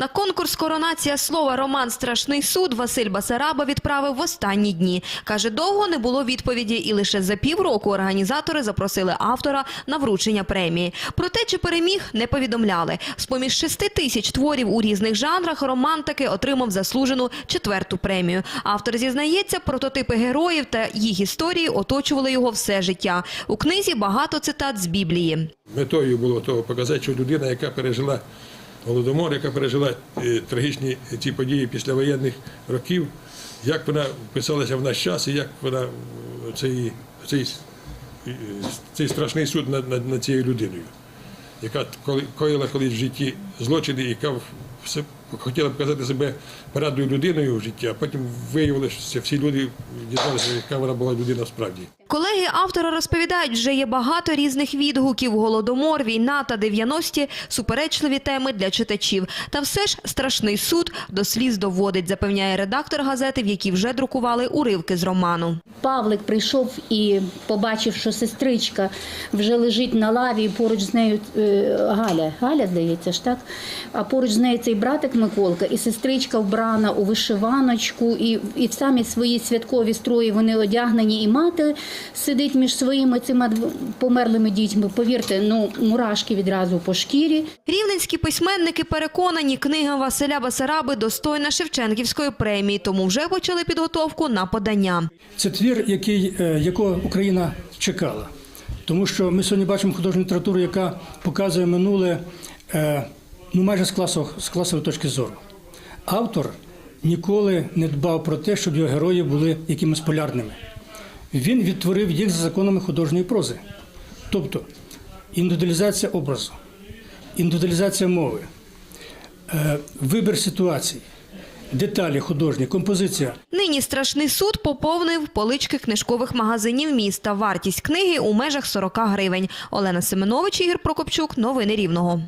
На конкурс Коронація слова Роман Страшний суд Василь Басараба відправив в останні дні. Каже, довго не було відповіді, і лише за півроку організатори запросили автора на вручення премії. Про те, чи переміг, не повідомляли. З поміж шести тисяч творів у різних жанрах Роман таки отримав заслужену четверту премію. Автор зізнається, прототипи героїв та їх історії оточували його все життя. У книзі багато цитат з Біблії. Метою було того показати, що людина, яка пережила голодомор, яка пережила е, трагічні ці події післявоєнних років, як вона вписалася в наш час і як вона цей, цей, цей страшний суд над, над, над цією людиною, яка коїла колись в житті злочини, яка все хотіла показати себе порадною людиною в житті, а потім виявилося, що всі люди дізналися, яка вона була людина справді. Колеги автора розповідають, вже є багато різних відгуків: голодомор, війна та 90-ті – суперечливі теми для читачів. Та все ж страшний суд до сліз доводить, запевняє редактор газети, в якій вже друкували уривки з роману. Павлик прийшов і побачив, що сестричка вже лежить на лаві, поруч з нею е, Галя. Галя, здається ж так. А поруч з нею цей братик Миколка, і сестричка вбрана у вишиваночку, і, і в самі свої святкові строї вони одягнені, і мати сидить між своїми цими померлими дітьми. Повірте, ну мурашки відразу по шкірі. Рівненські письменники переконані, книга Василя Басараби достойна Шевченківської премії, тому вже почали підготовку на подання. Це твір, який, е, якого Україна чекала. Тому що ми сьогодні бачимо художню літературу, яка показує минуле е, ну, майже з, класу, з класової точки зору. Автор ніколи не дбав про те, щоб його герої були якимись полярними. Він відтворив їх за законами художньої прози. Тобто індивідуалізація образу, індивідуалізація мови, е, вибір ситуацій, деталі художні, композиція. Нині страшний суд поповнив полички книжкових магазинів міста. Вартість книги у межах 40 гривень. Олена Семенович, Ігор Прокопчук. Новини Рівного.